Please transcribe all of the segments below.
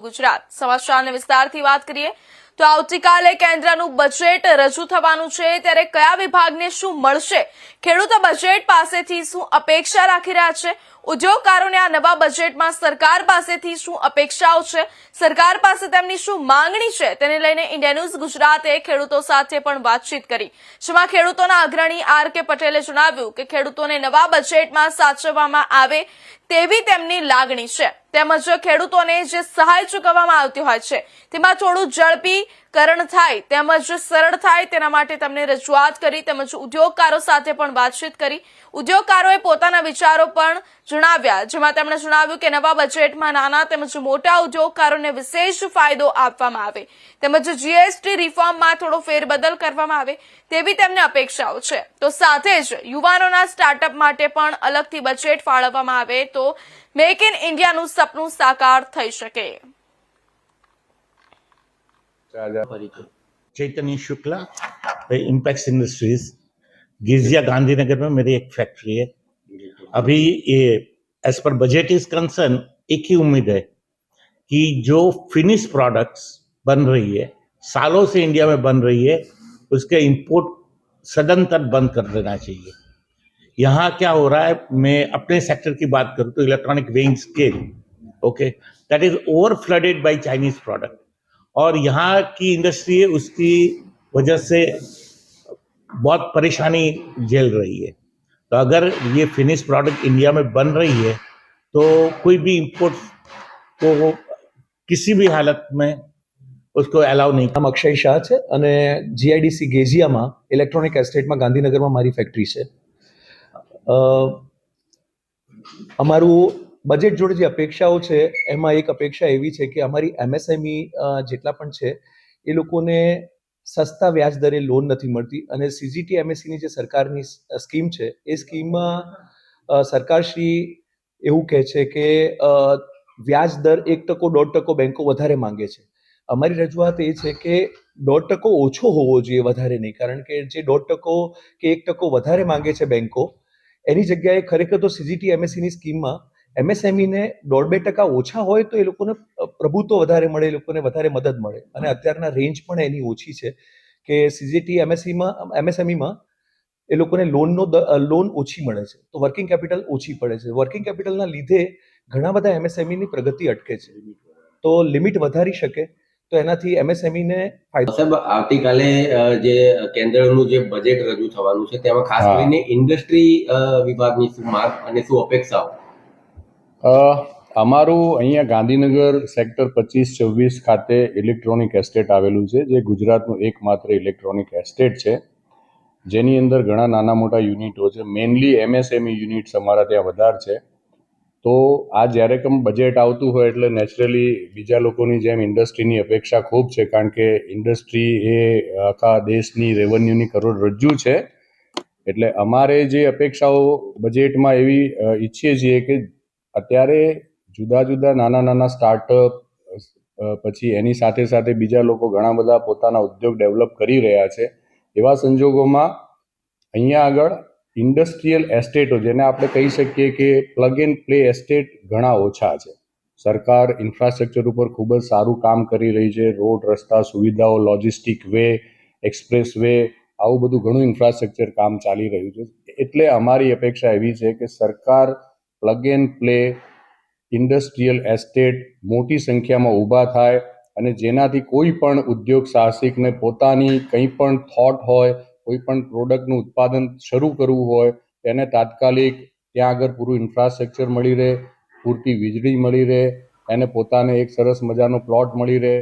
ગુજરાત સમાચારને વિસ્તારથી વાત કરીએ તો આવતીકાલે કેન્દ્રનું બજેટ રજૂ થવાનું છે. ત્યારે કયા વિભાગને શું મળશે? ખેડૂતો બજેટ પાસેથી શું અપેક્ષા રાખી રહ્યા છે? ઉદ્યોગકારોને આ નવા બજેટમાં સરકાર પાસેથી શું અપેક્ષાઓ છે? સરકાર પાસે તેમની શું માંગણી છે? તેને લઈને ઇન્ડિયા ન્યૂઝ ગુજરાતે ખેડૂતો સાથે પણ વાતચીત કરી. જેમાં ખેડૂતોના અગ્રણી આર કે પટેલે જણાવ્યું કે ખેડૂતોને નવા બજેટમાં સાચવવામાં આવે તેવી તેમની લાગણી છે. તેમજ ખેડૂતોને જે સહાય ચૂકવવામાં આવતી હોય છે તેમાં થોડું ઝડપીકરણ થાય તેમજ સરળ થાય તેના માટે તેમને રજૂઆત કરી તેમજ ઉદ્યોગકારો સાથે પણ વાતચીત કરી. ઉદ્યોગકારોએ પોતાના વિચારો પણ જણાવ્યા, જેમાં તેમણે જણાવ્યું કે નવા બજેટમાં નાના તેમજ મોટા ઉદ્યોગકારોને વિશેષ ફાયદો આપવામાં આવે. તેમજ જીએસટી રિફોર્મમાં થોડો ફેરબદલ કરવામાં આવે તેવી તેમને અપેક્ષાઓ છે. તો સાથે જ યુવાનોના સ્ટાર્ટઅપ માટે પણ અલગથી બજેટ ફાળવવામાં આવે તો મેક ઇન ઇન્ડિયાનું સપનું સાકાર થઈ શકે. चैतन्य शुक्ला इम्पैक्स इंडस्ट्रीज़ गिरजिया गांधीनगर में मेरी एक फैक्ट्री है। अभी ये as per budget is concern एक ही उम्मीद है कि जो फिनिश प्रोडक्ट्स बन रही है सालों से इंडिया में बन रही है उसके इंपोर्ट तक बंद कर देना चाहिए। यहाँ क्या हो रहा है मैं अपने सेक्टर की बात करूँ तो electronic weighing scale okay that is over flooded by Chinese product और यहाँ की इंडस्ट्री है उसकी वजह से बहुत परेशानी झेल रही है तो अगर ये फिनिश प्रोडक्ट इंडिया में बन रही है तो कोई भी इंपोर्ट को किसी भी हालत में उसको अलाउ नहीं નામ અક્ષય શાહ છે અને જીઆઈડીસી ગેજિયામાં ઇલેક્ટ્રોનિક એસ્ટેટમાં ગાંધીનગરમાં મારી ફેક્ટરી છે અ, અમારું બજેટ જોડે જે અપેક્ષાઓ છે, એમાં એક અપેક્ષા એવી છે કે અમારી એમએસએમઈ જેટલા પણ છે, એ લોકોને સસ્તા વ્યાજ દરે લોન નથી મળતી. અને સીજીટી એમએસસીની જે સરકારની સ્કીમ છે, એ સ્કીમમાં સરકારશ્રી એવું કહે છે કે વ્યાજ દર એક ટકો, દોઢ ટકો બેંકો વધારે માંગે છે. અમારી રજૂઆત એ છે કે દોઢ ટકો ઓછો હોવો જોઈએ વધારે નહીં, કારણ કે જે દોઢ ટકો કે એક ટકો વધારે માંગે છે બેંકો, એની જગ્યાએ ખરેખર તો સીજીટી એમએસસીની સ્કીમમાં એમએસએમઈને દોઢ બે ટકા ઓછા હોય તો એ લોકોને પ્રભુત્વ વધારે મળે એ લોકોને વધારે મદદ મળે. અને અત્યારના રેન્જ પણ એની ઓછી છે કે સીજીટી એમએસસીમાં એમએસએમઈમાં એ લોકોને લોનનો લોન ઓછી મળે છે. તો વર્કિંગ કેપિટલ ઓછી પડે છે. વર્કિંગ કેપિટલના લીધે ઘણા બધા એમએસએમઈની પ્રગતિ અટકે છે. તો લિમિટ વધારી શકે તો એનાથી એમએસએમઈને ફાયદો સાહેબ આવતીકાલે જે કેન્દ્રનું જે બજેટ રજૂ થવાનું છે તેમાં ખાસ કરીને ઇન્ડસ્ટ્રી વિભાગની શું માંગ અને શું અપેક્ષાઓ? અમારું અહીંયા ગાંધીનગર સેક્ટર પચીસ, છવ્વીસ ખાતે ઇલેક્ટ્રોનિક એસ્ટેટ આવેલું છે, જે ગુજરાતનું એકમાત્ર ઇલેક્ટ્રોનિક એસ્ટેટ છે. જેની અંદર ઘણા નાના મોટા યુનિટો છે. મેઇનલી એમએસએમઈ યુનિટ્સ અમારા ત્યાં વધારે છે. તો આ જ્યારે કમ બજેટ આવતું હોય એટલે નેચરલી બીજા લોકોની જેમ ઇન્ડસ્ટ્રીની અપેક્ષા ખૂબ છે, કારણ કે ઇન્ડસ્ટ્રી એ આખા દેશની રેવન્યુની કરોડરજ્જુ છે. એટલે અમારે જે અપેક્ષાઓ બજેટમાં એવી ઈચ્છીએ છીએ કે અત્યારે જુદા જુદા નાના નાના સ્ટાર્ટઅપ પછી એની સાથે સાથે બીજા લોકો ઘણા બધા પોતાના ઉદ્યોગ ડેવલપ કરી રહ્યા છે. એવા સંજોગોમાં અહીંયા આગળ ઇન્ડસ્ટ્રીયલ એસ્ટેટો જેને આપણે કહી શકીએ કે પ્લગ એન્ડ પ્લે એસ્ટેટ ઘણા ઓછા છે. સરકાર ઇન્ફ્રાસ્ટ્રક્ચર ઉપર ખૂબ જ સારું કામ કરી રહી છે. રોડ, રસ્તા, સુવિધાઓ લોજિસ્ટિક વે એક્સપ્રેસ વે આવું બધું ઘણું ઇન્ફ્રાસ્ટ્રક્ચર કામ ચાલી રહ્યું છે. એટલે અમારી અપેક્ષા એવી છે કે સરકાર plug and play industrial estate મોટી સંખ્યામાં ઊભા થાય અને જેનાથી કોઈ પણ ઉદ્યોગ સાહસિકને પોતાની કંઈ પણ થોટ હોય, કોઈ પણ પ્રોડક્ટનું ઉત્પાદન શરૂ કરવું હોય, તેને તાત્કાલિક ત્યાં આગળ પૂરું ઇન્ફ્રાસ્ટ્રક્ચર મળી રહે, પૂરતી વીજળી મળી રહે, એને પોતાને એક સરસ મજાનો પ્લોટ મળી રહે.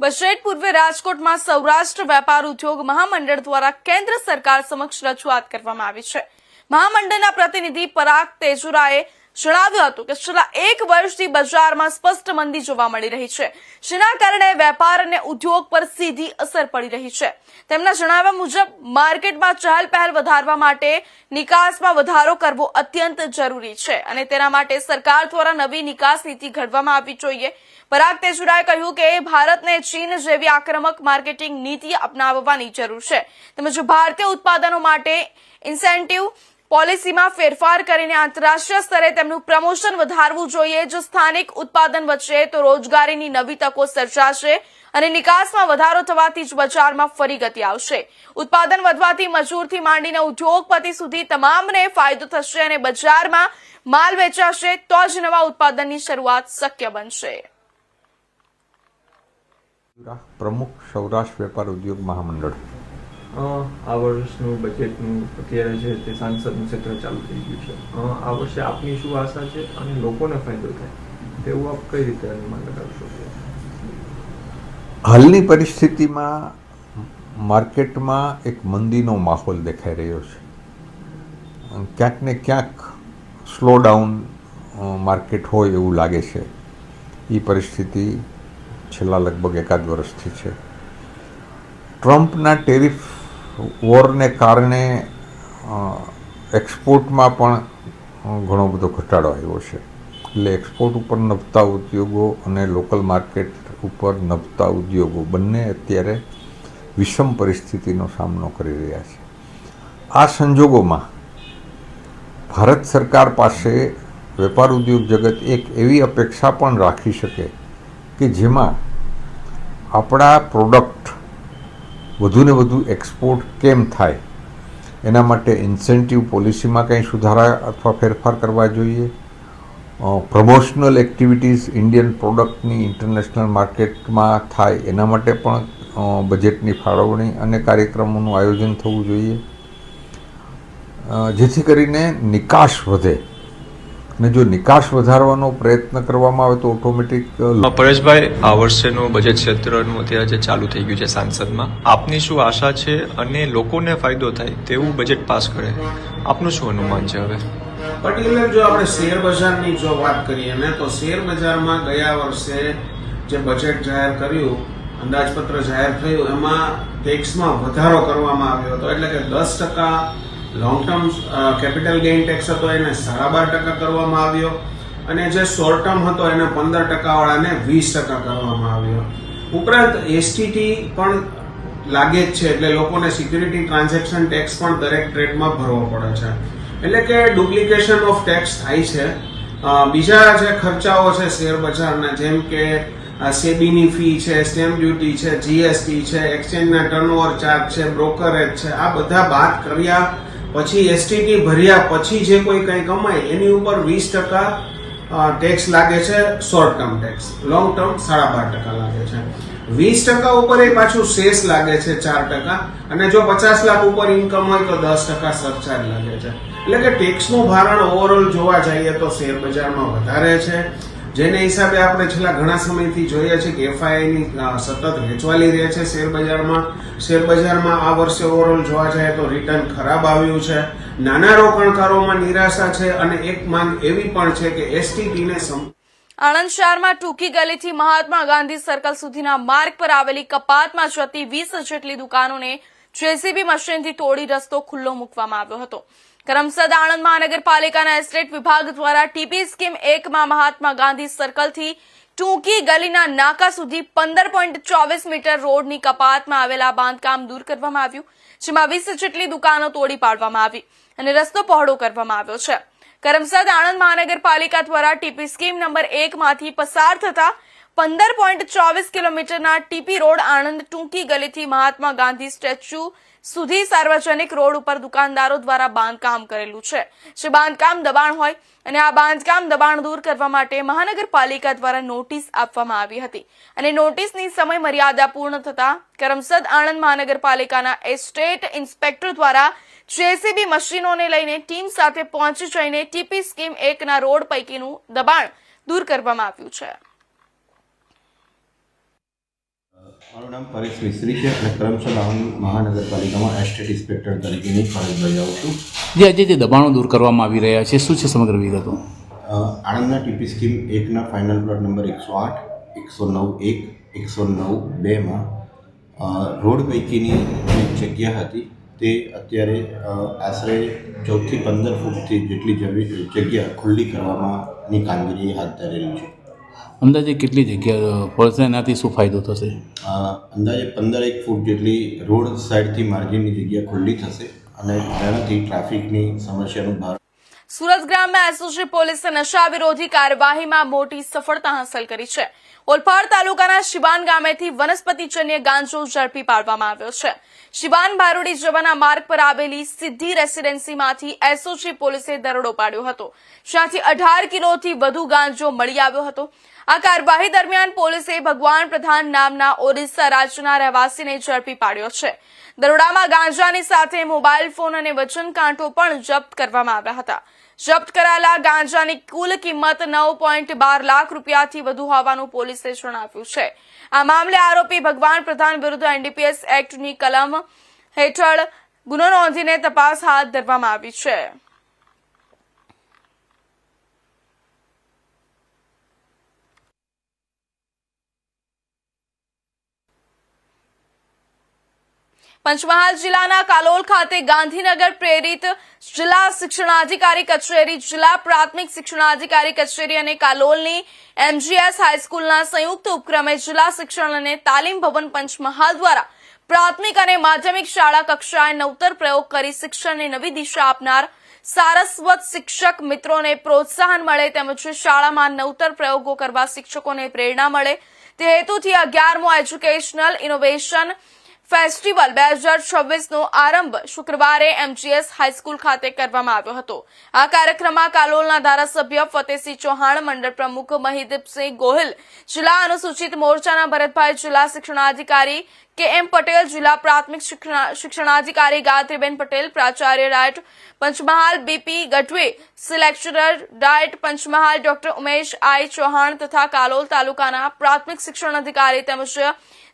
બજેટ પૂર્વે રાજકોટમાં સૌરાષ્ટ્ર વેપાર ઉદ્યોગ મહામંડળ દ્વારા કેન્દ્ર સરકાર સમક્ષ રજૂઆત કરવામાં આવી છે. મહામંડળના પ્રતિનિધિ પરાગ તેજુરાએ જણાવ્યું હતું કે છેલ્લા એક વર્ષથી બજારમાં સ્પષ્ટ મંદી જોવા મળી રહી છે. જેના કારણે વેપાર અને ઉદ્યોગ પર સીધી અસર પડી રહી છે. તેમના જણાવ્યા મુજબ, માર્કેટમાં ચહલ પહેલ વધારવા માટે નિકાસમાં વધારો કરવો અત્યંત જરૂરી છે અને તેના માટે સરકાર દ્વારા નવી નિકાસ નીતિ ઘડવામાં આવવી જોઈએ. પરાગ તેજુરાએ કહ્યું કે ભારતને ચીન જેવી આક્રમક માર્કેટિંગ નીતિ અપનાવવાની જરૂર છે. તેમજ ભારતીય ઉત્પાદનો માટે ઇન્સેન્ટિવ પોલિસીમાં ફેરફાર કરીને આંતરરાષ્ટ્રીય સ્તરે તેમનું પ્રમોશન વધારવું જોઈએ. જો સ્થાનિક ઉત્પાદન વધશે, તો રોજગારીની નવી તકો સર્જાશે અને નિકાસમાં વધારો થવાથી જ બજારમાં ફરી ગતિ આવશે. ઉત્પાદન વધવાથી મજૂરથી માંડીને ઉદ્યોગપતિ સુધી તમામને ફાયદો થશે અને બજારમાં માલ વેચાશે, તો જ નવા ઉત્પાદનની શરૂઆત શક્ય બનશે. પ્રમુખ સૌરાષ્ટ્ર વેપાર ઉદ્યોગ મહામંડળ. આ વર્ષનું બજેટનું અત્યારે છે તે સાંસદનું ક્ષેત્ર ચાલુ થઈ ગયું છે. આ વર્ષે આપની શું આશા છે અને લોકોને ફાયદો થાય? તેવું આપ કઈ રીતે અનુમાન લગાવશો હાલની પરિસ્થિતિમાં માર્કેટમાં એક મંદીનો માહોલ દેખાઈ રહ્યો છે. ક્યાંક ને ક્યાંક સ્લો ડાઉન માર્કેટ હોય એવું લાગે છે. એ પરિસ્થિતિ છેલ્લા લગભગ એકાદ વર્ષથી છે. ટ્રમ્પના ટેરિફ વોરને કારણે એક્સપોર્ટમાં પણ ઘણો બધો ઘટાડો આવ્યો છે. એટલે એક્સપોર્ટ ઉપર નભતા ઉદ્યોગો અને લોકલ માર્કેટ ઉપર નભતા ઉદ્યોગો બંને અત્યારે વિષમ પરિસ્થિતિનો સામનો કરી રહ્યા છે. આ સંજોગોમાં ભારત સરકાર પાસે વેપાર ઉદ્યોગ જગત એક એવી અપેક્ષા પણ રાખી શકે કે જેમાં આપણા પ્રોડક્ટ વધુને વધુ એક્સપોર્ટ કેમ થાય? એના માટે ઇન્સેન્ટિવ પોલિસીમાં કંઈ સુધારા અથવા ફેરફાર કરવા જોઈએ? પ્રમોશનલ એક્ટિવિટીઝ ઇન્ડિયન પ્રોડક્ટની ઇન્ટરનેશનલ માર્કેટમાં થાય એના માટે પણ બજેટની ફાળવણી અને કાર્યક્રમોનું આયોજન થવું જોઈએ. જેથી કરીને નિકાસ વધે. અને જો નિકાસ વધારવાનો પ્રયત્ન કરવામાં આવે તો ઓટોમેટિક પરેશભાઈ આ વર્ષેનું બજેટ ક્ષેત્રનું અત્યારે જે ચાલુ થઈ ગયું છે સાંસદમાં આપની શું આશા છે અને લોકોને ફાયદો થાય તેવું બજેટ પાસ કરે? આપનું શું અનુમાન છે હવે? પટેલ જો આપણે શેર બજારની જો વાત કરીએ ને તો શેર બજારમાં ગયા વર્ષે જે બજેટ જાહેર કર્યું અંદાજપત્ર જાહેર થયું એમાં ટેક્સમાં વધારો કરવામાં આવ્યો હતો. એટલે કે દસ ટકા long term capital gain tax હતો, એને સાડા બાર ટકા કરવામાં આવ્યો અને જે શોર્ટ ટર્મ હતો, એને પંદર ટકાવાળાને વીસ ટકા કરવામાં આવ્યો. ઉપરાંત એસટીટી પણ લાગે જ છે, એટલે લોકોને સિક્યુરિટી ટ્રાન્ઝેક્શન ટેક્સ પણ દરેક ટ્રેડમાં ભરવો પડે છે. એટલે કે ડુપ્લિકેશન ઓફ ટેક્સ થાય છે. બીજા જે ખર્ચાઓ છે શેર બજારના, જેમ કે સેબીની ફી છે સ્ટેમ્પ ડ્યુટી છે જીએસટી છે એક્સચેન્જના ટર્નઓવર ચાર્જ છે બ્રોકરેજ છે, આ બધા બાદ કર્યા પછી એસટીટી ભર્યા પછી જે કોઈ કંઈ કમાય, એની ઉપર વીસ ટકા ટેક્સ લાગે છે short term tax long term સાડા બાર ટકા લાગે છે. વીસ ટકા ઉપર એ પાછું શેષ લાગે છે, ચાર ટકા. અને જો પચાસ લાખ ઉપર ઇન્કમ હોય તો દસ ટકા સરચાર્જ લાગે છે. એટલે કે ટેક્સનું ભારણ ઓવરઓલ જોવા જઈએ તો શેર બજારમાં વધારે છે. જેને હિસાબે આપણે છેલ્લા ઘણા સમયથી જોઈએ છે કે એફઆઈઆઈની સતત વેચવાલી રહે છે શેર બજારમાં. શેર બજારમાં આ વર્ષે ઓવરઓલ જોવા જાય તો રિટર્ન ખરાબ આવ્યું છે. નાના રોકાણકારોમાં નિરાશા છે અને એક માંગ એવી પણ છે કે એસટીટીને આણંદ શહેરમાં ટૂંકી ગલીથી મહાત્મા ગાંધી સર્કલ સુધીના માર્ગ પર આવેલી કપાતમાં જતી વીસ જેટલી દુકાનોને જેસીબી મશીનથી તોડી રસ્તો ખુલ્લો મૂકવામાં આવ્યો હતો. કરમસદ આણંદ મહાનગરપાલિકાના એસ્ટેટ વિભાગ દ્વારા ટીપી સ્કીમ એકમાં મહાત્મા ગાંધી સર્કલથી ટૂંકી ગલીના નાકા સુધી પંદર પોઈન્ટ ચોવીસ મીટર રોડની કપાતમાં આવેલા બાંધકામ દૂર કરવામાં આવ્યું, જેમાં વીસ જેટલી દુકાનો તોડી પાડવામાં આવી અને રસ્તો પહોળો કરવામાં આવ્યો છે. કરમસદ આણંદ મહાનગરપાલિકા દ્વારા ટીપી સ્કીમ નંબર એકમાંથી પસાર થતા પંદર પોઈન્ટ ચોવીસ કિલોમીટરના ટીપી રોડ આણંદ ટૂંકી ગલીથી મહાત્મા ગાંધી સ્ટેચ્યુ સુધી સાર્વજનિક રોડ ઉપર દુકાનદારો દ્વારા બાંધકામ કરેલું છે. જે બાંધકામ દબાણ હોય અને આ બાંધકામ દબાણ દૂર કરવા માટે મહાનગરપાલિકા દ્વારા નોટિસ આપવામાં આવી હતી. અને નોટિસની સમય મર્યાદા પૂર્ણ થતા કરમસદ આણંદ મહાનગરપાલિકાના એસ્ટેટ ઇન્સ્પેક્ટર દ્વારા જેસીબી મશીનોને લઈને ટીમ સાથે પહોંચી જઈને ટીપી સ્કીમ એકના રોડ પૈકીનું દબાણ દૂર કરવામાં આવ્યું છે. મારું નામ પરેશ મિસ્ત્રી છે અને કરમસદ મહાનગરપાલિકામાં એસ્ટેટ ઇન્સ્પેક્ટર તરીકેની ફરજ બજાવું છું. જે આજે જે દબાણો દૂર કરવામાં આવી રહ્યા છે શું છે સમગ્ર વિગતો? આણંદના ટીપી સ્કીમ એકના ફાઇનલ પ્લોટ નંબર એકસો આઠ એકસો નવ એક એકસો નવ બેમાં રોડ પૈકીની જે જગ્યા હતી. તે અત્યારે આશરે ચૌદથી પંદર ફૂટથી જેટલી જગ્યા ખુલ્લી કરવામાંની કામગીરી હાથ ધરેલી છે. અંદાજે કેટલી જગ્યા પડશે એનાથી શું ફાયદો થશે? અંદાજે પંદર એક ફૂટ જેટલી રોડ સાઈડથી માર્જિનની જગ્યા ખુલ્લી થશે અને તેનાથી ટ્રાફિકની સમસ્યાનું ભાર સુરત ગ્રામમાં એસઓજી પોલીસે નશા વિરોધી કાર્યવાહીમાં મોટી સફળતા હાંસલ કરી છે. ઓલપાડ તાલુકાના શિવાન ગામેથી વનસ્પતિજન્ય ગાંજો ઝડપી પાડવામાં આવ્યો છે. શિવાન ભારોડી જવાના માર્ગ પર આવેલી સિદ્ધિ રેસીડેન્સીમાંથી એસઓજી પોલીસે દરોડો પાડ્યો હતો. જ્યાંથી અઢાર કિલોથી વધુ ગાંજો મળી આવ્યો હતો. આ કાર્યવાહી દરમિયાન પોલીસે ભગવાન પ્રધાન નામના ઓરિસ્સા રાજ્યના રહેવાસીને ઝડપી પાડ્યો છે. દરોડામાં ગાંજાની સાથે મોબાઈલ ફોન અને વજન કાંટો પણ જપ્ત કરવામાં આવ્યા હતા. જપ્ત કરાયેલા ગાંજાની કુલ કિંમત નવ પોઈન્ટ બાર લાખ રૂપિયાથી વધુ હોવાનું પોલીસે જણાવ્યું છે. આ મામલે આરોપી ભગવાન પ્રધાન વિરુદ્ધ એનડીપીએસ એક્ટની કલમ હેઠળ ગુનો નોંધીને તપાસ હાથ ધરવામાં આવી છે. પંચમહાલ જિલ્લાના કાલોલ ખાતે ગાંધીનગર પ્રેરિત જિલ્લા શિક્ષણાધિકારી કચેરી, જિલ્લા પ્રાથમિક શિક્ષણાધિકારી કચેરી અને કાલોલની એમજીએસ હાઈસ્કૂલના સંયુક્ત ઉપક્રમે જિલ્લા શિક્ષણ અને તાલીમ ભવન પંચમહાલ દ્વારા પ્રાથમિક અને માધ્યમિક શાળા કક્ષાએ નવતર પ્રયોગ કરી શિક્ષણને નવી દિશા આપનાર સારસ્વત શિક્ષક મિત્રોને પ્રોત્સાહન મળે તેમજ શાળામાં નવતર પ્રયોગો કરવા શિક્ષકોને પ્રેરણા મળે. તે હેતુથી અગિયારમો એજ્યુકેશનલ ઇનોવેશન ફેસ્ટિવલ બે હજાર છવ્વીસનો આરંભ શુક્રવારે એમજીએસ હાઈસ્કૂલ ખાતે કરવામાં આવ્યો હતો. આ કાર્યક્રમમાં કાલોલના ધારાસભ્ય ફતેહસિંહ ચૌહાણ, મંડળ પ્રમુખ મહિદીપસિંહ ગોહિલ, જિલ્લા અનુસૂચિત મોરચાના ભરતભાઈ જિલ્લા શિક્ષણાધિકારી કે એમ પટેલ, જિલ્લા પ્રાથમિક શિક્ષણા- શિક્ષણાધિકારી ગાયત્રીબેન પટેલ, પ્રાચાર્ય DIET Panchmahal BP Gadhvi સિલેક્ચરર DIET Panchmahal doctor Umesh I Chauhan તથા કાલોલ તાલુકાના પ્રાથમિક શિક્ષણ અધિકારી તેમજ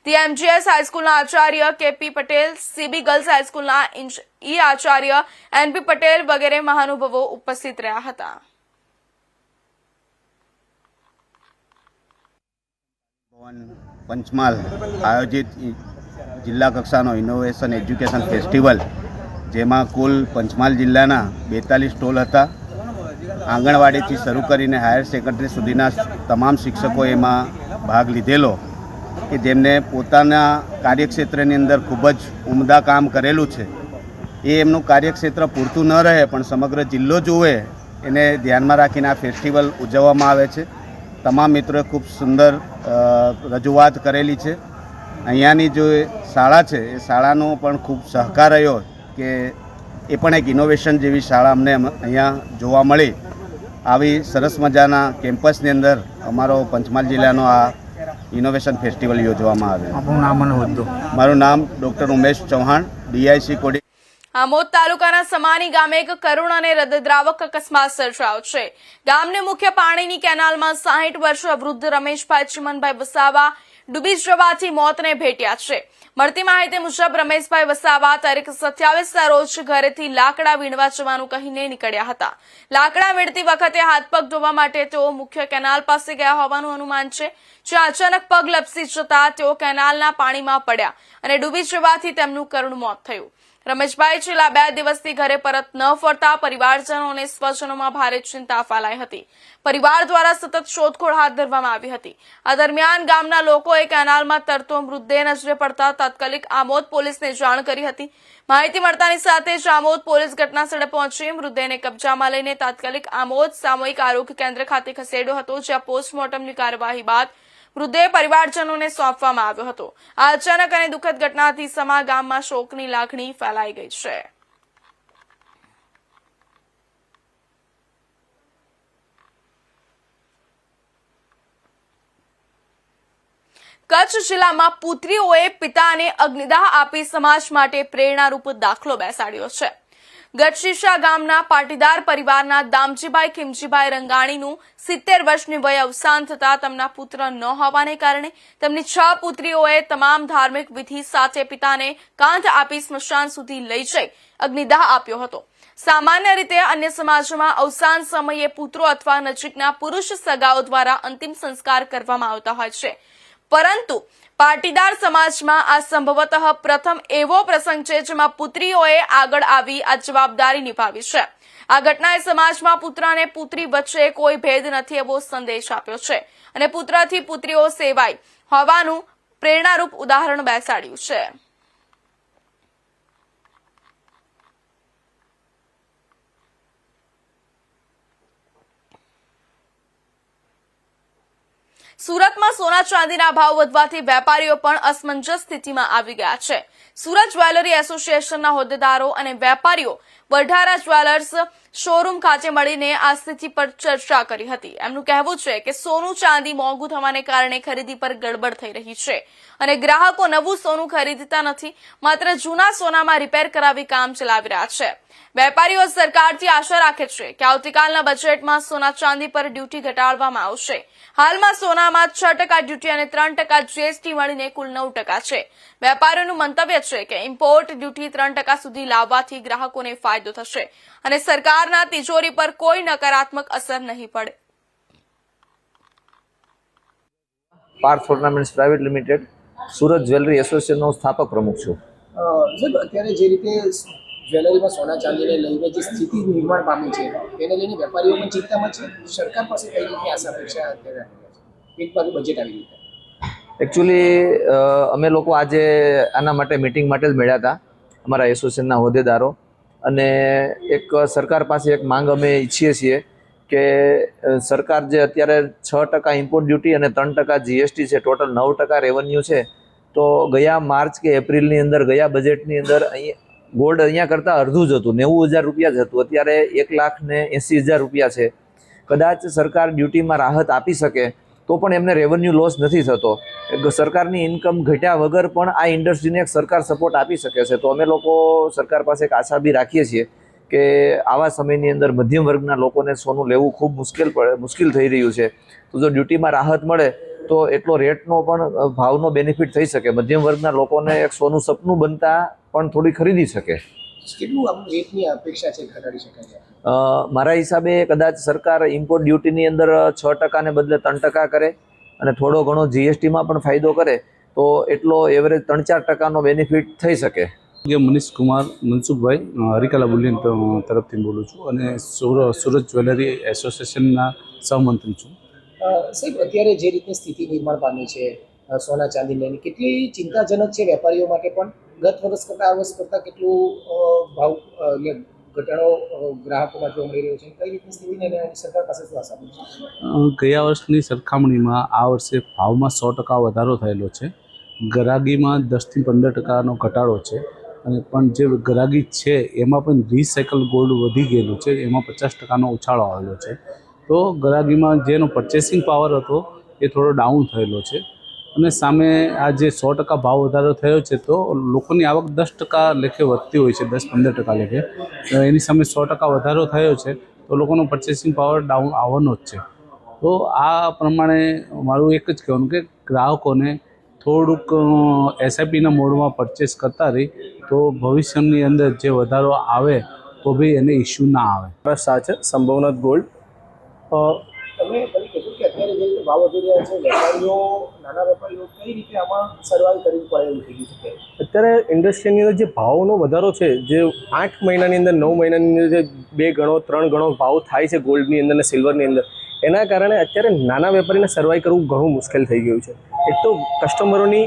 ધી એમજીએસ હાઈસ્કૂલના આચાર્ય કેપી પટેલ, સીબી ગર્લ્સ હાઈસ્કૂલના ઈ આચાર્ય એનપી પટેલ વગેરે મહાનુભાવો ઉપસ્થિત રહ્યા હતા. પંચમહાલ આયોજિત જિલ્લા કક્ષાનો ઇનોવેશન એજ્યુકેશન ફેસ્ટિવલ જેમાં કુલ પંચમહાલ જિલ્લાના બેતાલીસ સ્ટોલ હતા. આંગણવાડીથી શરૂ કરીને હાયર સેકન્ડરી સુધીના તમામ શિક્ષકો એમાં ભાગ લીધેલો. કે જેમને પોતાના કાર્યક્ષેત્રની અંદર ખૂબ જ ઉમદા કામ કરેલું છે, એ એમનું કાર્યક્ષેત્ર પૂરતું ન રહે, પણ સમગ્ર જિલ્લો જુએ, એને ધ્યાનમાં રાખીને આ ફેસ્ટિવલ ઉજવવામાં આવે છે. તમામ મિત્રોએ ખૂબ સુંદર રજૂઆત કરેલી છે. અહીંયાની જો શાળા છે, એ શાળાનો પણ ખૂબ સહકાર રહ્યો કે એ પણ એક ઇનોવેશન જેવી શાળા અમને અમ- અહીંયા જોવા મળી. આવી સરસ મજાના કેમ્પસની અંદર અમારો પંચમહાલ જિલ્લાનો આ ઇનોવેશન ફેસ્ટિવલ યોજવામાં આવ્યો મારું નામ ડૉક્ટર ઉમેશ ચૌહાણ ડીઆઈસી કોડી આમોદ તાલુકાના સમાની ગામે એક કરુણ અને હૃદયદ્રાવક અકસ્માત સર્જાયો છે. ગામને મુખ્ય પાણીની કેનાલમાં સાહીઠ વર્ષ વૃદ્ધ રમેશભાઈ ચિમનભાઈ વસાવા ડૂબી જવાથી મોતને ભેટ્યા છે. મળતી માહિતી મુજબ રમેશભાઈ વસાવા તારીખ સત્યાવીસના રોજ ઘરેથી લાકડા વીણવા જવાનું કહીને નીકળ્યા હતા. લાકડા વીણતી વખતે હાથ પગ ધોવા માટે તેઓ મુખ્ય કેનાલ પાસે ગયા હોવાનું અનુમાન છે. જ્યાં અચાનક પગ લપસી જતા તેઓ કેનાલના પાણીમાં પડ્યા અને ડૂબી જવાથી તેમનું કરુણ મોત થયું. રમેશભાઈ છેલ્લા બે દિવસથી ઘરે પરત ન ફરતા પરિવારજનો અને સ્વજનોમાં ભારે ચિંતા ફેલાઈ હતી. પરિવાર દ્વારા સતત શોધખોળ હાથ ધરવામાં આવી હતી. આ દરમિયાન ગામના લોકોએ કેનાલમાં તરતો મૃતદેહ નજરે પડતા તાત્કાલિક આમોદ પોલીસને જાણ કરી હતી. માહિતી મળતાની સાથે જ આમોદ પોલીસ ઘટનાસ્થળે પહોંચી મૃતદેહને કબજામાં લઈને તાત્કાલિક આમોદ સામૂહિક આરોગ્ય કેન્દ્ર ખાતે ખસેડ્યો હતો, જ્યાં પોસ્ટમોર્ટમની કાર્યવાહી બાદ મૃતદેહ પરિવારજનોને સોંપવામાં આવ્યો હતો. આ અચાનક અને દુઃખદ ઘટનાથી સમા ગામમાં શોકની લાગણી ફેલાઈ ગઈ છે. કચ્છ જિલ્લામાં પુત્રીઓએ પિતાને અગ્નિદાહ આપી સમાજ માટે પ્રેરણારૂપ દાખલો બેસાડ્યો છે. ગઢશીશા ગામના પાટીદાર પરિવારના દામજીભાઈ, ખીમજીભાઈ રંગાણીનું સિત્તેર વર્ષની વય અવસાન થતા તેમના પુત્ર ન હોવાને કારણે તેમની છ પુત્રીઓએ તમામ ધાર્મિક વિધિ સાથે પિતાને કાંધ આપી સ્મશાન સુધી લઈ જઈ અગ્નિદાહ આપ્યો હતો. સામાન્ય રીતે અન્ય સમાજોમાં અવસાન સમયે પુત્રો અથવા નજીકના પુરુષ સગાઓ દ્વારા અંતિમ સંસ્કાર કરવામાં આવતા હોય છે. પરંતુ પાટીદાર સમાજમાં આ સંભવતઃ પ્રથમ એવો પ્રસંગ છે જેમાં પુત્રીઓએ આગળ આવી આ જવાબદારી નિભાવી છે. આ ઘટનાએ સમાજમાં પુત્ર અને પુત્રી વચ્ચે કોઈ ભેદ નથી એવો સંદેશ આપ્યો છે અને પુત્રથી પુત્રીઓ સેવાય હોવાનું પ્રેરણારૂપ ઉદાહરણ બેસાડ્યું છે. સુરતમાં સોના ચાંદીના ભાવ વધવાથી વેપારીઓ પણ અસમંજસ સ્થિતિમાં આવી ગયા છે. સુરત જ્વેલરી એસોસિએશનના હોદ્દેદારો અને વેપારીઓ વઢારા જ્વેલર્સ શોરૂમ ખાતે મળીને આ સ્થિતિ પર ચર્ચા કરી હતી. એમનું કહેવું છે કે સોનું ચાંદી મોંઘું થવાને કારણે ખરીદી પર ગડબડ થઈ રહી છે અને ગ્રાહકો નવું સોનું ખરીદતા નથી, માત્ર જૂના સોનામાં રિપેર કરાવી કામ ચલાવી રહ્યા છે. વેપારીઓ સરકારથી આશા રાખે છે કે આવતીકાલના બજેટમાં સોના ચાંદી પર ડ્યુટી ઘટાડવામાં આવશે. હાલમાં સોનામાં છ ટકા ડ્યુટી અને ત્રણ ટકા જીએસટી મળીને કુલ નવ ટકા છે. વેપારીઓનું મંતવ્ય છે કે ઇમ્પોર્ટ ડ્યુટી ત્રણ ટકા સુધી લાવવાથી ગ્રાહકોને ફાયદો થશે અને સરકારના તિજોરી પર કોઈ નકારાત્મક અસર નહીં પડે. Parth ornaments private limited Surat jewellery એસોસિએશનનો સ્થાપક પ્રમુખ છું. સાહેબ અત્યારે જે રીતે જ્વેલરીમાં સોના ચાંદીને લઈને જે સ્થિતિ નિર્માણ પામી છે તેને લઈને વેપારીઓ પણ ચિંતામાં છે? સરકાર પાસે કઈ રીતની આશા અપેક્ષા અત્યારે એક બાજુ બજેટ આવી રીતે એકચ્યુઅલી અમે લોકો આજે આના માટે મિટિંગ માટે જ મળ્યા હતા અમારા એસોસિએશનના હોદ્દેદારો. અને એક સરકાર પાસે એક માંગ અમે ઈચ્છીએ છીએ કે સરકાર જે અત્યારે છ ટકા ઇમ્પોર્ટ ડ્યુટી અને ત્રણ ટકા જીએસટી છે ટોટલ નવ ટકા રેવન્યુ છે, તો ગયા માર્ચ કે એપ્રિલની અંદર, ગયા બજેટની અંદર અહીં ગોલ્ડ અહીંયા કરતાં અડધું જ હતું, નેવું હજાર રૂપિયા જ હતું. અત્યારે એક લાખ ને એંસી હજાર રૂપિયા છે. કદાચ સરકાર ડ્યુટીમાં રાહત આપી શકે તો પણ એમને રેવન્યુ લોસ નથી થતો. સરકારની ઇન્કમ ઘટ્યા વગર પણ આ ઇન્ડસ્ટ્રીને એક સરકાર સપોર્ટ આપી શકે છે. તો અમે લોકો સરકાર પાસે એક આશા બી રાખીએ છીએ કે આવા સમયની અંદર મધ્યમ વર્ગના લોકોને સોનું લેવું ખૂબ મુશ્કેલ પડે મુશ્કેલ થઈ રહ્યું છે. તો જો ડ્યુટીમાં રાહત મળે, તો એટલો રેટનો પણ ભાવનો બેનિફિટ થઈ શકે. મધ્યમ વર્ગના લોકોને એક સોનું સપનું બનતા પણ થોડી ખરીદી શકે. કેટલું આપણું રેટની અપેક્ષા છે ઘટાડી શકાય મારા હિસાબે કદાચ સરકાર ઇમ્પોર્ટ ડ્યુટીની અંદર છ ટકાને બદલે ત્રણ ટકા કરે અને થોડો ઘણો જીએસટીમાં પણ ફાયદો કરે તો એટલો એવરેજ ત્રણ ચાર ટકાનો બેનિફિટ થઈ શકે. કે મનીષ કુમાર મનસુખભાઈ હરિકાલા બુલિયન તરફથી બોલું છું અને સુર- સુરત જ્વેલરી એસોસિએશનના સહમંત્રી છું. સાહેબ અત્યારે જે રીતની સ્થિતિ નિર્માણ પામી છે સોના ચાંદી લઈને કેટલી ચિંતાજનક છે વેપારીઓ માટે પણ? ગત વર્ષ કરતાં આ વર્ષ કરતાં કેટલું ભાવ એટલે ઘટાડો ગ્રાહકોમાં મળી રહ્યો છે? કઈ રીતની સ્થિતિને ગયા વર્ષની સરખામણીમાં આ વર્ષે ભાવમાં સો ટકા વધારો થયેલો છે. ગરાગીમાં દસથી પંદર ટકાનો ઘટાડો છે. અને પણ જે ગરાગી છે, એમાં પણ રિસાયકલ ગોલ્ડ વધી ગયેલું છે. એમાં પચાસ ટકાનો ઉછાળો આવેલો છે. તો ગરાગીમાં જેનો પરચેસિંગ પાવર હતો, એ થોડો ડાઉન થયેલો છે. અને સામે આ જે સો ટકા ભાવ વધારો થયો છે તો લોકોની આવક દસ ટકા લેખે વધતી હોય છે દસ પંદર ટકા લેખે. એની સામે સો ટકા વધારો થયો છે તો લોકોનો પરચેસિંગ પાવર ડાઉન આવવાનો જ છે. તો આ પ્રમાણે મારું એક જ કહેવાનું કે ગ્રાહકોને થોડુંક એસઆઈપીના મોડમાં પરચેસ કરતા રહી તો ભવિષ્યની અંદર જે વધારો આવે તો બી એને ઇસ્યુ ના આવે. બસ સાચે છે સંભવનાથ ગોલ્ડ. રહ્યા છે, વેપારીઓ, નાના વેપારીઓ કઈ રીતે આમાં સર્વાઈવ કરવી પડે થઈ ગયું છે અત્યારે ઇન્ડસ્ટ્રીની અંદર જે ભાવનો વધારો છે, જે આઠ મહિનાની અંદર, નવ મહિનાની અંદર જે બે ગણો, ત્રણ ગણો ભાવ થાય છે ગોલ્ડની અંદર અને સિલ્વરની અંદર, એના કારણે અત્યારે નાના વેપારીને સર્વાઈવ કરવું ઘણું મુશ્કેલ થઈ ગયું છે. એક તો કસ્ટમરોની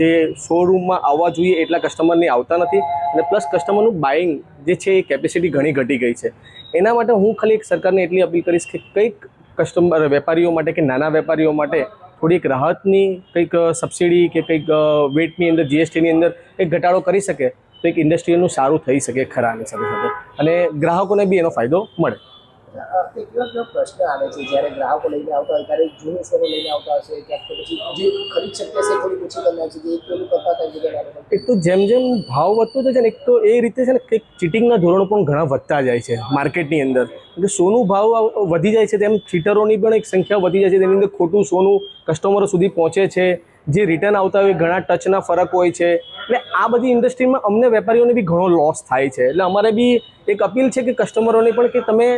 જે શોરૂમમાં આવવા જોઈએ એટલા કસ્ટમરની આવતા નથી અને પ્લસ કસ્ટમરનું બાઇંગ જે છે એ કેપેસિટી ઘણી ઘટી ગઈ છે. એના માટે હું ખાલી એક સરકારને એટલી અપીલ કરીશ કે કંઈક કસ્ટમર વેપારીઓ માટે કે નાના વેપારીઓ માટે થોડીક રાહતની કંઈક સબસિડી કે કંઈક વેટની અંદર જીએસટીની અંદર એક ઘટાડો કરી શકે, તો એક ઇન્ડસ્ટ્રીનું સારું થઈ શકે ખરાની સાથે સાથે. અને ગ્રાહકોને બી એનો ફાયદો મળે. એક પ્રશ્ન આવે છે? જ્યારે ગ્રાહકો લઈને આવતા હોય, ત્યારે જૂની સોનું લઈને આવતા હશે ક્યાંક પછી ખરીદ શક્ય છે એક તો જેમ જેમ ભાવ વધતો જાય છે ને, એક તો એ રીતે છે ને કંઈક ચીટિંગના ધોરણો પણ ઘણા વધતા જાય છે માર્કેટની અંદર. એટલે સોનું ભાવ વધી જાય છે તેમ ચીટરોની પણ એક સંખ્યા વધી જાય છે, તેની અંદર ખોટું સોનું કસ્ટમરો સુધી પહોંચે છે. જે રિટર્ન આવતા હોય ઘણા ટચના ફરક હોય છે. એટલે આ બધી ઇન્ડસ્ટ્રીમાં અમને વેપારીઓને બી ઘણો લોસ થાય છે. એટલે અમારે બી એક અપીલ છે કે કસ્ટમરોને પણ કે તમે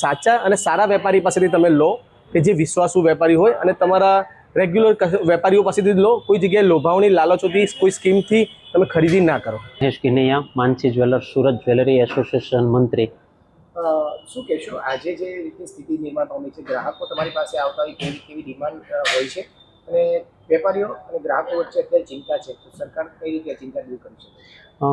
સાચા અને સારા વેપારી પાસેથી તમે લો કે જે વિશ્વાસુ વેપારી હોય અને તમારા રેગ્યુલર વેપારીઓ પાસેથી જ લો. કોઈ જગ્યાએ લોભાવણી લાલચોથી કોઈ સ્કીમથી તમે ખરીદી ના કરો. Mahesh Kinaiya Mansi jeweller Surat jewellery association મંત્રી. શું કહેશો? આજે જે રીતે સ્થિતિ નિર્માણ પામી છે ગ્રાહકો તમારી પાસે આવતા હોય કેવી કેવી ડિમાન્ડ હોય છે? અને વેપારીઓ અને ગ્રાહકો વચ્ચે અત્યારે ચિંતા છે તો સરકાર કઈ રીતે ચિંતા દૂર કરી શકે?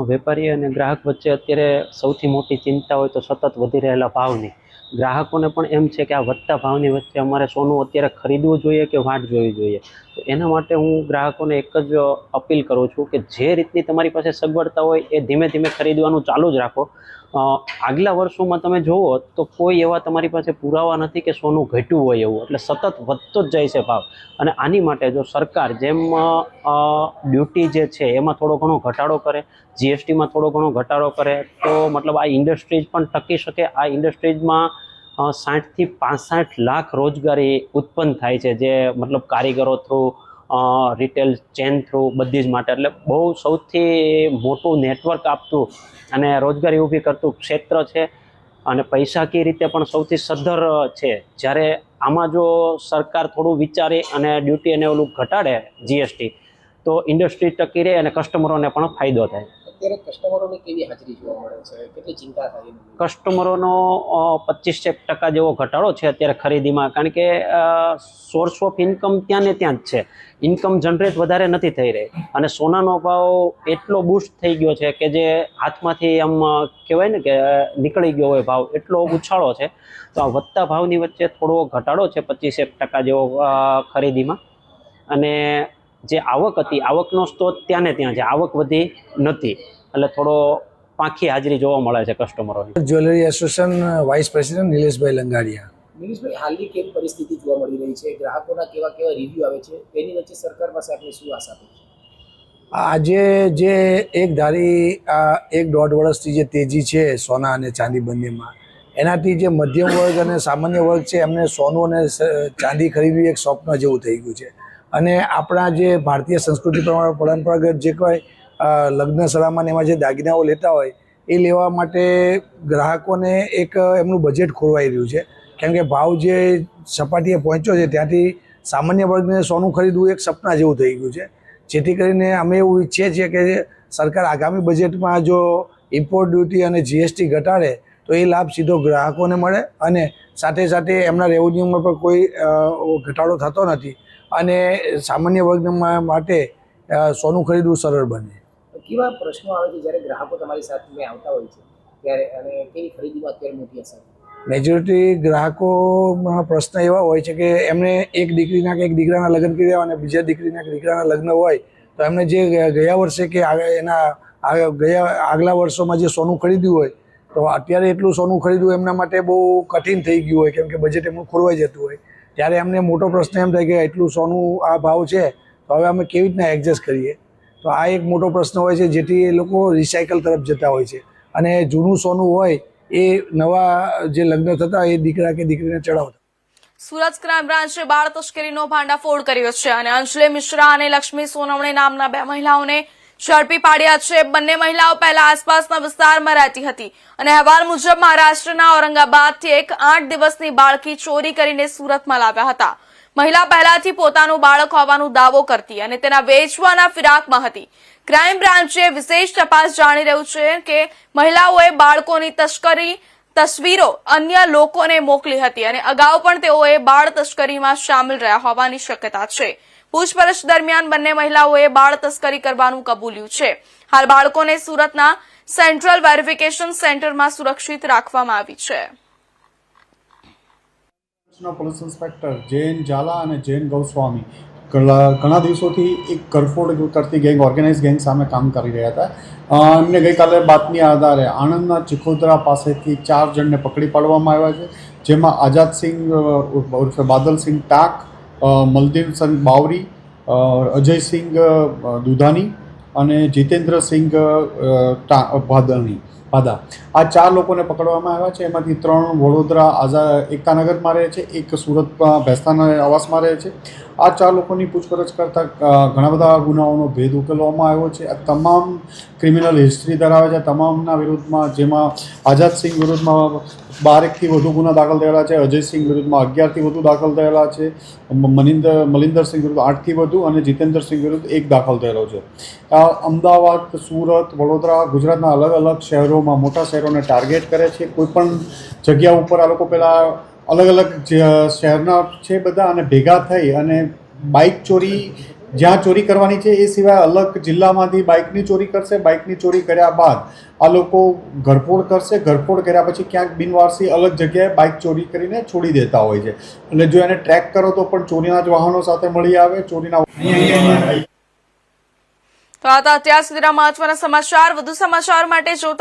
વેપારી અને ગ્રાહક વચ્ચે અત્યારે સૌથી મોટી ચિંતા હોય તો સતત વધી રહેલા ભાવની. ગ્રાહકોને પણ એમ છે કે આ વધતા ભાવની વચ્ચે અમારે સોનું અત્યારે ખરીદવું જોઈએ કે વાટ જોવી જોઈએ? તો એના માટે હું ગ્રાહકોને એક જ અપીલ કરું છું કે જે રીતની તમારી પાસે સગવડતા હોય એ ધીમે ધીમે ખરીદવાનું ચાલુ જ રાખો. આગલા વર્ષોમાં તમે જુઓ તો કોઈ એવા તમારી પાસે પુરાવા નથી કે સોનું ઘટ્યું હોય એવું. એટલે સતત વધતો જ જાય છે ભાવ. અને આની માટે જો સરકાર જેમ ડ્યુટી જે છે એમાં થોડો ઘણો ઘટાડો કરે, જીએસટીમાં થોડો ઘણો ઘટાડો કરે, તો મતલબ આ ઇન્ડસ્ટ્રીઝ પણ ટકી શકે. આ ઇન્ડસ્ટ્રીઝમાં સાઠથી પાંસઠ લાખ રોજગારી ઉત્પન્ન થાય છે, જે મતલબ કારીગરો થ્રુ રિટેલ ચેન થ્રુ બધી જ માટે. એટલે બહુ સૌથી મોટું નેટવર્ક આપતું અને રોજગારી ઊભી કરતું ક્ષેત્ર છે. અને પૈસાકીય રીતે પણ સૌથી સદ્ધર છે. જ્યારે આમાં જો સરકાર થોડું વિચારે અને ડ્યુટી અને ઓલું ઘટાડે જીએસટી તો ઇન્ડસ્ટ્રી ટકી રહે અને કસ્ટમરોને પણ ફાયદો થાય. અત્યારે કસ્ટમરોને કેવી હાજરી જોવા મળે છે? કેટલી ચિંતા થાય કસ્ટમરોનો પચીસ ટકા જેવો ઘટાડો છે અત્યારે ખરીદીમાં, કારણ કે સોર્સ ઓફ ઇન્કમ ત્યાં ને ત્યાં જ છે. ઇન્કમ જનરેટ વધારે નથી થઈ રહી. અને સોનાનો ભાવ એટલો બુસ્ટ થઈ ગયો છે કે જે હાથમાંથી આમ કહેવાય ને કે નીકળી ગયો હોય ભાવ, એટલો ઉછાળો છે. તો આ વધતા ભાવની વચ્ચે થોડો ઘટાડો છે પચીસ એક ટકા જેવો ખરીદીમાં. અને જે આવક હતી આવકનો સ્ત્રોત ત્યાં ને ત્યાં છે આવક વધી નથી. એટલે થોડો પાંખી હાજરી જોવા મળે છે કસ્ટમરોની jewellery association vice president Nileshbhai Langadiya. Nileshbhai હાલની કેમ પરિસ્થિતિ જોવા મળી રહી છે? ગ્રાહકોના કેવા કેવા રિવ્યુ આવે છે? તેની વચ્ચે સરકાર પાસે શું આશા છે? આજે જે એક ધારી આ એક દોઢ વર્ષથી જે તેજી છે સોના અને ચાંદી બંનેમાં એનાથી જે મધ્યમ વર્ગ અને સામાન્ય વર્ગ છે એમને સોનું અને ચાંદી ખરીદવી એક સ્વપ્ન જેવું થઈ ગયું છે. અને આપણા જે ભારતીય સંસ્કૃતિ પ્રમાણે પરંપરાગત જે કોઈ લગ્ન સલામાન એમાં જે દાગીનાઓ લેતા હોય, એ લેવા માટે ગ્રાહકોને એક એમનું બજેટ ખોરવાઈ રહ્યું છે. કેમ કે ભાવ જે સપાટીએ પહોંચ્યો છે, ત્યાંથી સામાન્ય વર્ગને સોનું ખરીદવું એક સપના જેવું થઈ ગયું છે. જેથી કરીને અમે એવું ઈચ્છીએ છીએ કે સરકાર આગામી બજેટમાં જો ઇમ્પોર્ટ ડ્યુટી અને જીએસટી ઘટાડે, તો એ લાભ સીધો ગ્રાહકોને મળે અને સાથે સાથે એમના રેવન્યુમાં પણ કોઈ ઘટાડો થતો નથી. અને સામાન્ય વર્ગ માટે સોનું ખરીદવું સરળ બને. કેવા પ્રશ્નો આવે છે જ્યારે ગ્રાહકો તમારી સાથે આવતા હોય છે? ત્યારે અને કેવી ખરીદીમાં અત્યારે મોટી અસર? મેજોરિટી ગ્રાહકોમાં પ્રશ્ન એવા હોય છે કે એમને એક દીકરીના કે એક દીકરાના લગ્ન કર્યા અને બીજા દીકરીના કે દીકરાના લગ્ન હોય તો એમને જે ગયા વર્ષે કે એના ગયા આગલા વર્ષોમાં જે સોનું ખરીદ્યું હોય તો અત્યારે એટલું સોનું ખરીદવું એમના માટે બહુ કઠિન થઈ ગયું હોય કેમ કે બજેટ એમનું ખોરવાઈ જતું હોય. ત્યારે એમને મોટો પ્રશ્ન એમ થાય કે એટલું સોનું આ ભાવ છે, તો હવે અમે કેવી રીતના એડજસ્ટ કરીએ? તો આ એક મોટો પ્રશ્ન હોય છે જેથી એ લોકો રિસાયકલ તરફ જતા હોય છે. અને જૂનું સોનું હોય, એ નવા જે લગ્ન થતા એ દીકરા કે દીકરીને ચડાવતા. સુરત ક્રાઇમ બ્રાન્ચે બાળ તસ્કરીનો ભાંડાફોડ કર્યો છે અને અંજલિ મિશ્રા અને લક્ષ્મી સોનવણે નામના બે મહિલાઓને ઝડપી પાડ્યા છે. બંને મહિલાઓ પહેલા આસપાસના વિસ્તારમાં રહેતી હતી. અને અહેવાલ મુજબ મહારાષ્ટ્રના ઔરંગાબાદથી એક આઠ દિવસની બાળકી ચોરી કરીને સુરતમાં લાવ્યા હતા. મહિલા પહેલાથી પોતાનું બાળક હોવાનો દાવો કરતી અને તેના વેચવાના ફિરાકમાં હતી. ક્રાઇમ બ્રાન્ચે વિશેષ તપાસ જાણી રહ્યું છે કે મહિલાઓએ બાળકોની તસ્કરી, તસવીરો અન્ય લોકોને મોકલી હતી અને અગાઉ પણ તેઓએ બાળ તસ્કરીમાં સામેલ રહ્યા હોવાની શક્યતા છે. પૂછપરછ દરમિયાન બંને મહિલાઓએ બાળ તસ્કરી કરવાનું કબૂલ્યું છે. હાલ બાળકોને સુરતના સેન્ટ્રલ વેરિફિકેશન સેન્ટરમાં સુરક્ષિત રાખવામાં આવી છે. પોલીસ ઇન્સ્પેક્ટર જૈન ઝાલા અને જૈન ગૌસ્વામી ઘણા દિવસોથી એક કરફોડ કરતી ગેંગ ઓર્ગેનાઇઝ ગેંગ સામે કામ કરી રહ્યા હતા. એમને ગઈકાલે બાતમી આધારે આણંદના ચિખોદરા પાસેથી ચાર જણને પકડી પાડવામાં આવ્યા છે, જેમાં આઝાદસિંહ ઉર્ફે બાદલસિંહ ટાક અ, મલદીવસિંહ બાવરી અજયસિંહ દુધાની અને જીતેન્દ્રસિંહ ભાદાણી ભાદા. આ ચાર લોકોને પકડવામાં આવ્યા છે. એમાંથી ત્રણ વડોદરા આઝા એકતાનગરમાં રહે છે. એક સુરતમાં ભેસ્તાના આવાસમાં રહે છે. આ ચાર લોકોની પૂછપરછ કરતાં ઘણા બધા ગુનાઓનો ભેદ ઉકેલવામાં આવ્યો છે. આ તમામ ક્રિમિનલ હિસ્ટ્રી ધરાવે છે. તમામના વિરુદ્ધમાં, જેમાં આઝાદસિંહ વિરુદ્ધમાં બારેકથી વધુ ગુના દાખલ થયેલા છે અજયસિંહ વિરુદ્ધમાં અગિયારથી વધુ દાખલ થયેલા છે મનિંદર સિંહ વિરુદ્ધ આઠથી વધુ અને જીતેન્દ્રસિંહ વિરુદ્ધ એક દાખલ થયેલો છે. આ અમદાવાદ, સુરત, વડોદરા ગુજરાતના અલગ અલગ શહેરોમાં, મોટા શહેરોને ટાર્ગેટ કરે છે. કોઈપણ જગ્યા ઉપર આ લોકો પહેલાં અલગ અલગ શહેરના છે બધા અને ભેગા થઈ અને બાઇક ચોરી, જ્યાં ચોરી કરવાની છે એ સિવાય અલગ જિલ્લામાંથી બાઇકની ચોરી કરશે, બાઇકની ચોરી કર્યા બાદ આ લોકો ઘરફોડ કરશે, ઘરફોડ કર્યા પછી ક્યાંક બિનવારસી અલગ જગ્યાએ બાઇક ચોરી કરીને છોડી દેતા હોય છે. એટલે જો એને ટ્રેક કરો તો પણ ચોરીના જ વાહનો સાથે મળી આવે, ચોરીના તો આ અત્યાર સુધીના મહત્વના સમાચાર. વધુ સમાચાર માટે જોતા